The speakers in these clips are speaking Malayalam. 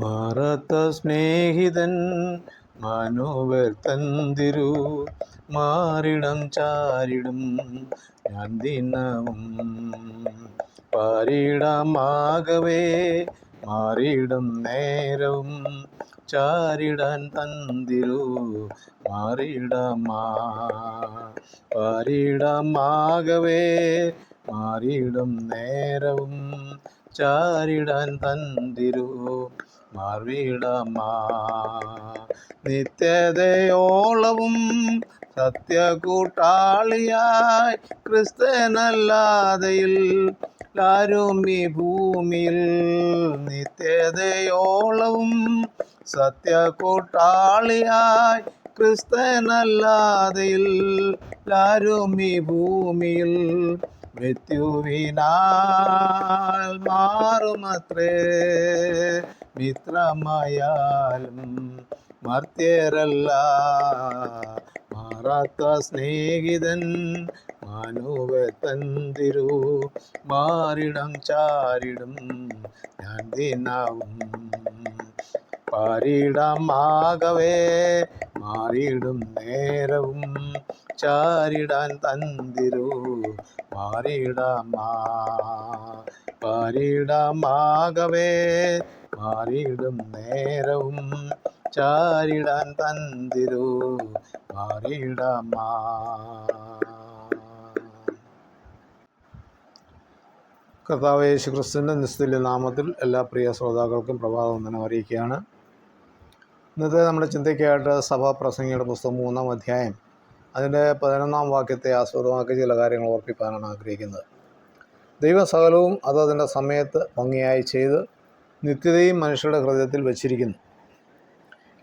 മാറാത്ത സ്നേഹിതൻ മനോവർ തന്തിരു മാറിടം ചാരിടും ഞാൻ ദിനവും. പാരിടമാകവേ മാറിയിടും നേരവും. ചാരിടാൻ തന്തിരു മാറിയിടമാ പാരിടമാകവേ മാറിയിടും നേരവും. ചാരിടാൻ തന്തിരു മാറിയിടമാ. നിത്യതയോളവും സത്യകൂട്ടാളിയായി ക്രിസ്തനല്ലാതെയിൽ ആരും ഈ ഭൂമിയിൽ നിത്യതയോളവും സത്യകൂട്ടാളിയായി ക്രിസ്തനല്ലാതെയിൽ ആരും ഈ ഭൂമിയിൽ മൃത്യുവിനാൽ മാറുമത്രേ. മിത്രമായാലും മർത്യരല്ല. മാറാത്ത സ്നേഹിതൻ മാനുവ തന്തിരു മാറിടം ചാരിടും ഞാൻ ദിനാവും. പാരിടമാകവേ മാറിയിടും നേരവും. ചാരിടാൻ തന്തിരു മാറിയിടമാ. പാരിടമാകവേ മാറിയിടും നേരവും ചാരിടാൻ തന്തിരു. മാറിയിടമാ. കർത്താവ് യേശു ക്രിസ്തുവിന്റെ നിസ്തുല്യ നാമത്തിൽ എല്ലാ പ്രിയ ശ്രോതാക്കൾക്കും പ്രഭാതവന്ദനം അറിയിക്കുകയാണ്. ഇന്നത്തെ നമ്മുടെ ചിന്തയ്ക്കായിട്ട് സഭാ പ്രസംഗിയുടെ പുസ്തകം മൂന്നാം അധ്യായം. അതിന്റെ പതിനൊന്നാം വാക്യത്തെ ആസ്പദമാക്കി ചില കാര്യങ്ങൾ ഓർപ്പിക്കാനാണ് ആഗ്രഹിക്കുന്നത്. ദൈവം സകലവും അത് അതിന്റെ സമയത്ത് ഭംഗിയായി ചെയ്ത് നിത്യതയും മനുഷ്യരുടെ ഹൃദയത്തിൽ വച്ചിരിക്കുന്നു.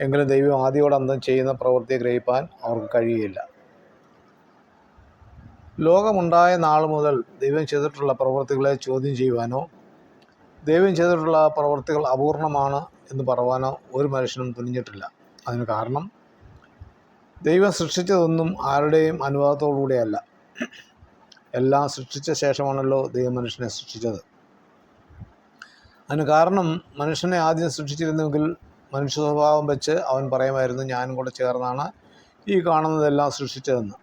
എങ്കിലും ദൈവം ആദ്യോടന്തം ചെയ്യുന്ന പ്രവൃത്തിയെ ഗ്രഹിപ്പാൻ അവർക്ക് കഴിയുകയില്ല. ലോകമുണ്ടായ നാൾ മുതൽ ദൈവം ചെയ്തിട്ടുള്ള പ്രവൃത്തികളെ ചോദ്യം ചെയ്യുവാനോ ദൈവം ചെയ്തിട്ടുള്ള പ്രവൃത്തികൾ അപൂർണമാണ് എന്ന് പറയുവാനോ ഒരു മനുഷ്യനും തുനിഞ്ഞിട്ടില്ല. അതിന് കാരണം ദൈവം സൃഷ്ടിച്ചതൊന്നും ആരുടെയും അനുവാദത്തോടുകൂടിയല്ല. എല്ലാം സൃഷ്ടിച്ച ശേഷമാണല്ലോ ദൈവം മനുഷ്യനെ സൃഷ്ടിച്ചത്. അതിന് കാരണം മനുഷ്യനെ ആദ്യം സൃഷ്ടിച്ചിരുന്നെങ്കിൽ മനുഷ്യ സ്വഭാവം വെച്ച് അവൻ പറയുമായിരുന്നു ഞാനും കൂടെ ചേർന്നാണ് ഈ കാണുന്നതെല്ലാം സൃഷ്ടിച്ചതെന്ന്.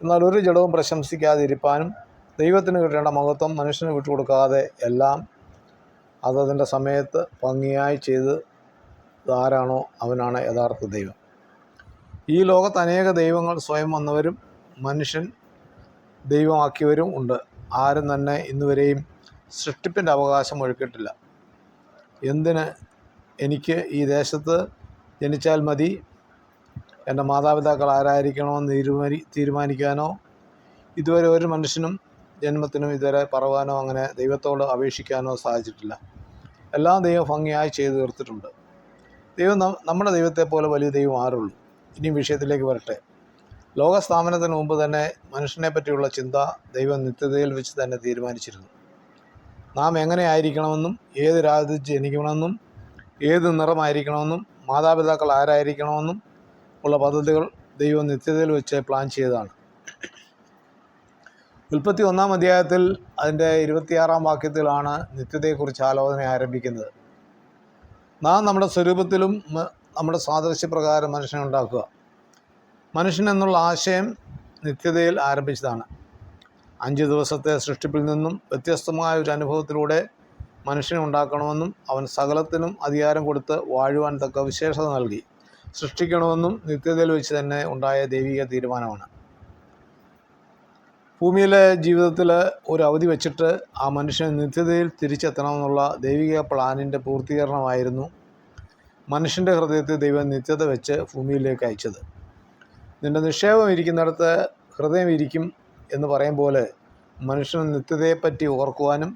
എന്നാൽ ഒരു ജഡവും പ്രശംസിക്കാതിരിപ്പാനും ദൈവത്തിന് കിട്ടേണ്ട മഹത്വം മനുഷ്യന് വിട്ടുകൊടുക്കാതെ എല്ലാം അതതിന്റെ സമയത്ത് ഭംഗിയായി ചെയ്ത് ആരാണോ അവനാണ് യഥാർത്ഥ ദൈവം. ഈ ലോകത്ത് അനേക ദൈവങ്ങൾ സ്വയം വന്നവരും മനുഷ്യൻ ദൈവമാക്കിയവരും ഉണ്ട്. ആരും തന്നെ ഇന്നുവരെയും സൃഷ്ടിപ്പിന്റെ അവകാശം ഒഴുക്കിയിട്ടില്ല എന്തിന് എനിക്ക് ഈ ദേശത്ത് ജനിച്ചാൽ മതി? എന്റെ മാതാപിതാക്കൾ ആരായിരിക്കണമെന്ന് തീരുമാനി തീരുമാനിക്കാനോ? ഇതുവരെ ഒരു മനുഷ്യനും ജന്മത്തിനും ഇതുവരെ പറവാനോ അങ്ങനെ ദൈവത്തോട് അപേക്ഷിക്കാനോ സാധിച്ചിട്ടില്ല. എല്ലാം ദൈവം ഭംഗിയായി ചെയ്തു തീർത്തിട്ടുണ്ട്. ദൈവം നമ്മുടെ ദൈവത്തെ പോലെ വലിയ ദൈവം ആരുള്ളൂ ഇനി വിഷയത്തിലേക്ക് വരട്ടെ. ലോകസ്ഥാപനത്തിന് മുമ്പ് തന്നെ മനുഷ്യനെ പറ്റിയുള്ള ചിന്ത ദൈവം നിത്യതയിൽ വെച്ച് തന്നെ തീരുമാനിച്ചിരുന്നു. നാം എങ്ങനെ ആയിരിക്കണമെന്നും ഏത് രാജ്യത്ത് ജനിക്കണമെന്നും ഏത് നിറമായിരിക്കണമെന്നും മാതാപിതാക്കൾ ആരായിരിക്കണമെന്നും ഉള്ള പദ്ധതികൾ ദൈവം നിത്യതയിൽ വെച്ച് പ്ലാൻ ചെയ്തതാണ്. ഉൽപ്പത്തി ഒന്നാം അധ്യായത്തിൽ അതിന്റെ ഇരുപത്തിയാറാം വാക്യത്തിലാണ് നിത്യതയെക്കുറിച്ച് ആലോചന ആരംഭിക്കുന്നത്. നാം നമ്മുടെ സ്വരൂപത്തിലും നമ്മുടെ സാദൃശ്യപ്രകാരം മനുഷ്യനെ ഉണ്ടാക്കുക. മനുഷ്യൻ എന്നുള്ള ആശയം നിത്യതയിൽ ആരംഭിച്ചതാണ്. അഞ്ച് ദിവസത്തെ സൃഷ്ടിപ്പിൽ നിന്നും വ്യത്യസ്തമായ ഒരു അനുഭവത്തിലൂടെ മനുഷ്യനെ ഉണ്ടാക്കണമെന്നും അവൻ സകലത്തിനും അധികാരം കൊടുത്ത് വാഴുവാൻ തക്ക വിശേഷത നൽകി. സൃഷ്ടിക്കണമെന്നും നിത്യതയിൽ വെച്ച് തന്നെ ഉണ്ടായ ദൈവിക തീരുമാനമാണ്. ഭൂമിയിലെ ജീവിതത്തിൽ ഒരു അവധി വെച്ചിട്ട് ആ മനുഷ്യൻ നിത്യതയിൽ തിരിച്ചെത്തണമെന്നുള്ള ദൈവിക പ്ലാനിന്റെ പൂർത്തീകരണമായിരുന്നു മനുഷ്യന്റെ ഹൃദയത്തിൽ ദൈവം നിത്യത വെച്ച് ഭൂമിയിലേക്ക് അയച്ചത്. നിന്റെ നിക്ഷേപം ഇരിക്കുന്നിടത്ത് ഹൃദയം ഇരിക്കും എന്ന് പറയും പോലെ മനുഷ്യന് നിത്യതയെപ്പറ്റി ഓർക്കുവാനും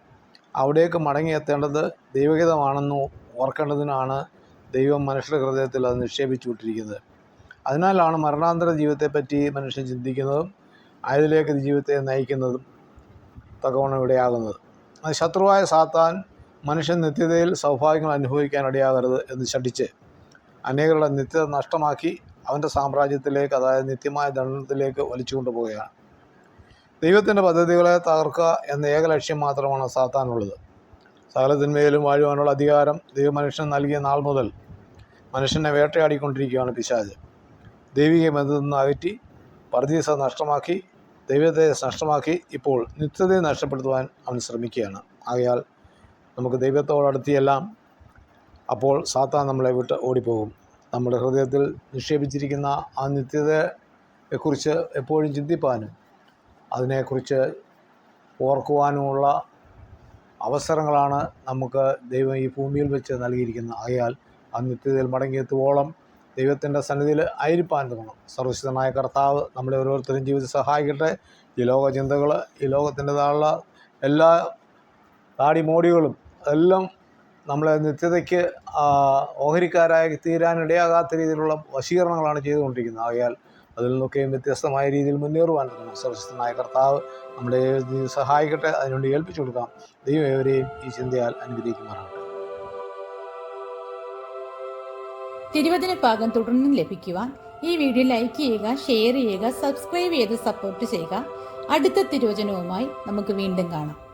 അവിടേക്ക് മടങ്ങിയെത്തേണ്ടത് ദൈവഹിതമാണെന്ന് ഓർക്കേണ്ടതിനാണ് ദൈവം മനുഷ്യരുടെ ഹൃദയത്തിൽ അത് നിക്ഷേപിച്ചു വിട്ടിരിക്കുന്നത്. അതിനാലാണ് മരണാന്തര ജീവിതത്തെപ്പറ്റി മനുഷ്യൻ ചിന്തിക്കുന്നതും അതിലേക്ക് ജീവിതത്തെ നയിക്കുന്നതും തക്കവണ്ണം ഇടയാകുന്നത് അത് ശത്രുവായ സാത്താൻ മനുഷ്യൻ നിത്യതയിൽ സൗഭാഗ്യങ്ങൾ അനുഭവിക്കാൻ ഇടയാകരുത് എന്ന് ശഠിച്ച് അനേകരുടെ നിത്യത നഷ്ടമാക്കി അവന്റെ സാമ്രാജ്യത്തിലേക്ക് അതായത് നിത്യമായ ദണ്ഡത്തിലേക്ക് വലിച്ചുകൊണ്ട് പോവുകയാണ് ദൈവത്തിന്റെ പദ്ധതികളെ തകർക്കുക എന്ന ഏക ലക്ഷ്യം മാത്രമാണ് സാത്താനുള്ളത്. സകലത്തിന്മേലും വാഴുവാനുള്ള അധികാരം ദൈവമനുഷ്യൻ നൽകിയ നാൾ മുതൽ മനുഷ്യനെ വേട്ടയാടിക്കൊണ്ടിരിക്കുകയാണ് പിശാജ് ദൈവിക ബന്ധത്തിൽ നിന്ന് അകറ്റി പർദീസ നഷ്ടമാക്കി ദൈവത്തെ നഷ്ടമാക്കി ഇപ്പോൾ നിത്യതയെ നഷ്ടപ്പെടുത്തുവാൻ അവൻ ശ്രമിക്കുകയാണ്. ആകയാൽ നമുക്ക് ദൈവത്തോടടുത്തിയെല്ലാം അപ്പോൾ സാത്താൻ നമ്മളെ വിട്ട് ഓടിപ്പോകും. നമ്മുടെ ഹൃദയത്തിൽ നിക്ഷേപിച്ചിരിക്കുന്ന ആ നിത്യതയെക്കുറിച്ച് എപ്പോഴും ചിന്തിപ്പാനും അതിനെക്കുറിച്ച് ഓർക്കുവാനുമുള്ള അവസരങ്ങളാണ് നമുക്ക് ദൈവം ഈ ഭൂമിയിൽ വെച്ച് നൽകിയിരിക്കുന്നത്. ആയാൽ ആ നിത്യതയിൽ മടങ്ങിയെത്തുവോളം ദൈവത്തിന്റെ സന്നിധിയിൽ ആയിരിക്കാൻ തോന്നും സർവശിതനായ കർത്താവ് നമ്മളെ ഓരോരുത്തരും ജീവിതം സഹായിക്കട്ടെ. ഈ ലോക ചിന്തകൾ ഈ ലോകത്തിന്റെതായുള്ള എല്ലാ താടിമോടികളും എല്ലാം നമ്മളെ നിത്യതയ്ക്ക് ഓഹരിക്കാരായി തീരാനിടയാകാത്ത രീതിയിലുള്ള വശീകരണങ്ങളാണ് ചെയ്തുകൊണ്ടിരിക്കുന്നത്. ആകയാൽ അതിൽ നിന്നൊക്കെയും വ്യത്യസ്തമായ രീതിയിൽ മുന്നേറുവാൻ നമുക്ക് സർവശക്തനായ കർത്താവ് നമ്മുടെ സഹായിക്കട്ടെ അതിനുവേണ്ടി ഏൽപ്പിച്ചു കൊടുക്കാം. ദൈവം ഏവരെയും ഈ ചിന്തയാൽ അനുഗ്രഹിക്കുമാറാകട്ടെ. തിരുവചന ഭാഗം തുടർന്നും ലഭിക്കുവാൻ ഈ വീഡിയോ ലൈക്ക് ചെയ്യുക ഷെയർ ചെയ്യുക സബ്സ്ക്രൈബ് ചെയ്ത് സപ്പോർട്ട് ചെയ്യുക. അടുത്ത തിരുവചനവുമായി നമുക്ക് വീണ്ടും കാണാം.